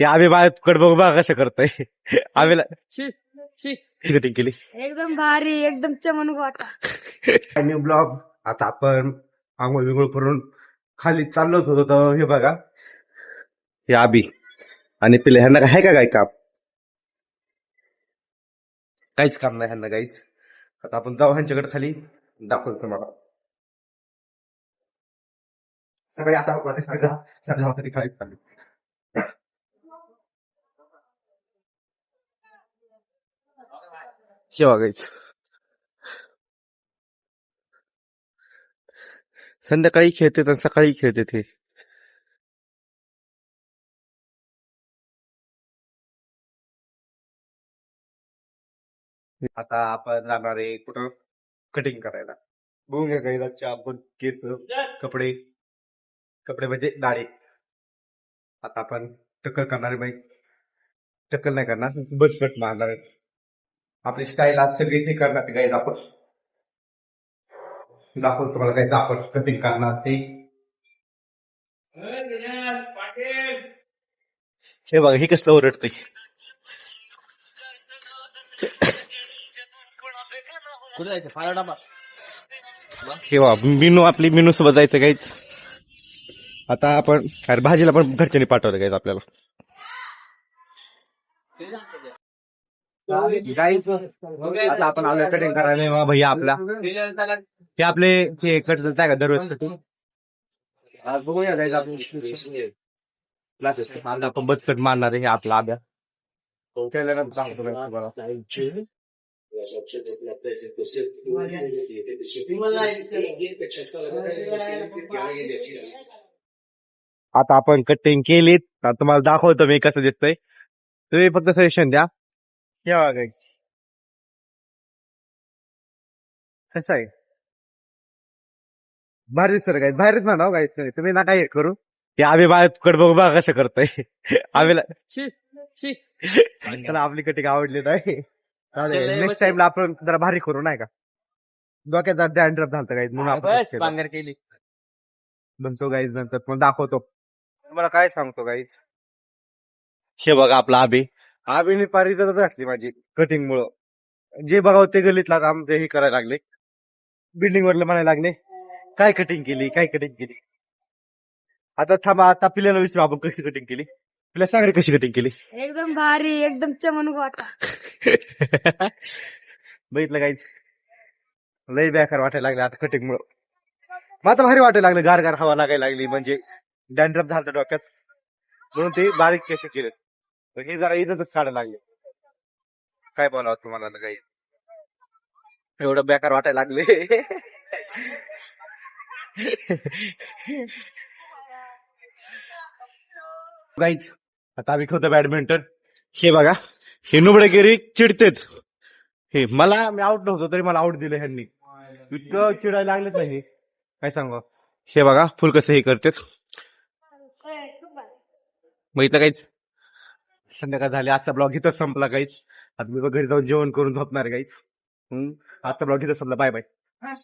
ते आम्ही बाळकडे बघू बघा कसं करतोय. आम्ही छी छी कटिंग केली? एकदम भारी एकदम चमन गोटा न्यू ब्लॉग आता आपण आंघोळ बिंघोळ करून खाली चाललोच होतो तर हे बघा. हे आबी आणि पिले ह्यांना काय का काय काम? काहीच काम नाही ह्यांना काहीच. आता आपण जाऊ ह्यांच्याकडे खाली. दाखवतो तुम्हाला. सगळे आता सगळ्या सगळ्यासाठी खाली. हे वागायचं संध्याकाळी खेळते तर सकाळी खेळते ते. आता आपण जाणार आहे कुठं? कटिंग करायला. बघून घ्या काही आपण केस कपडे कपडे म्हणजे दाढी. आता आपण टक्कल करणार आहे बाई. टक्कल नाही करणार बस कट मारणार आहे. आपली स्टाईल आज सगळी ती करणार काही आपण दाखवतो. तुम्हाला काही आपण कटिंग करणार ते. हे बघा ही कसलं ओरडते कुठे जायचं? डाबा. हे बघा मिनू आपली मिनू सोबत जायचं काहीच आता आपण अरे भाजीला पण घरच्यांनी पाठवलं काहीच आपल्याला. गाईस आता आपण आलोय कटिंग करायला मग भैया आपला ते आपले ते कट आहे का दररोज कटिंग? आज बघूया आपण बचकट मारणार आहे हे आपला आब्या तुम्हाला. आता आपण कटिंग केलीत. आता तुम्हाला दाखवतो मी कसं दिसतंय. तुम्ही फक्त सजेशन द्या. बघा guys. कसं आहे भारी दिसत काय भारीच म्हणा काय तुम्ही ना काय करू ते आम्ही बाळकडे बघू बघा कसं करतोय आम्ही छी छी त्याला आपली कटिंग आवडली नाही नेक्स्ट टाइमला आपण जरा भारी करू नाही का डोक्यात डॅन्ड्रफ झालं काही म्हणून आपण बस तसं केलं. बांगर केली बनतो गाईज नंतर मग दाखवतो तुम्हाला काय सांगतो गाईज हे बघा आपला आबी आबीने पारी तर घातली माझी कटिंग मुळे. जे बघावं ते गलीतला आमचे हे करायला लागले. बिल्डिंग वरले म्हणायला लागले. काय कटिंग केली? काय कटिंग केली? आता थांबा आता पिल्याला विचारू आपण कशी कटिंग केली? पिल्या सांग रे कशी कटिंग केली? एकदम भारी एकदम चमन गोटा बघितलं काहीच लय बेकार वाटायला लागले आता कटिंग मुळे. मग आता भारी वाटायला लागलं. गार गार हवा लागायला लागली. म्हणजे डॅन्ड्रफ झालं डोक्यात. म्हणून ते बारीक केस केले तर हे जरा इथंच काढायला लागले. काय बोलावं तुम्हाला ना काही? एवढं बेकार वाटायला लागले. काहीच आता आम्ही खेळतो बॅडमिंटन हे बघा हे नुबडेगिरी चिडतेत. हे मला मी आउट नव्हतो तरी मला आउट दिलं ह्यांनी. इतकं चिडायला लागलेत नाही काय सांगू हे बघा फुल कसं हे करतेत. मग इथं काहीच संध्याकाळ झाली आजचा ब्लॉग इथंच संपला काहीच आता मी घरी जाऊन जेवण करून झोपणार काहीच हम्म? आजचा ब्लॉग इथं संपला. Bye bye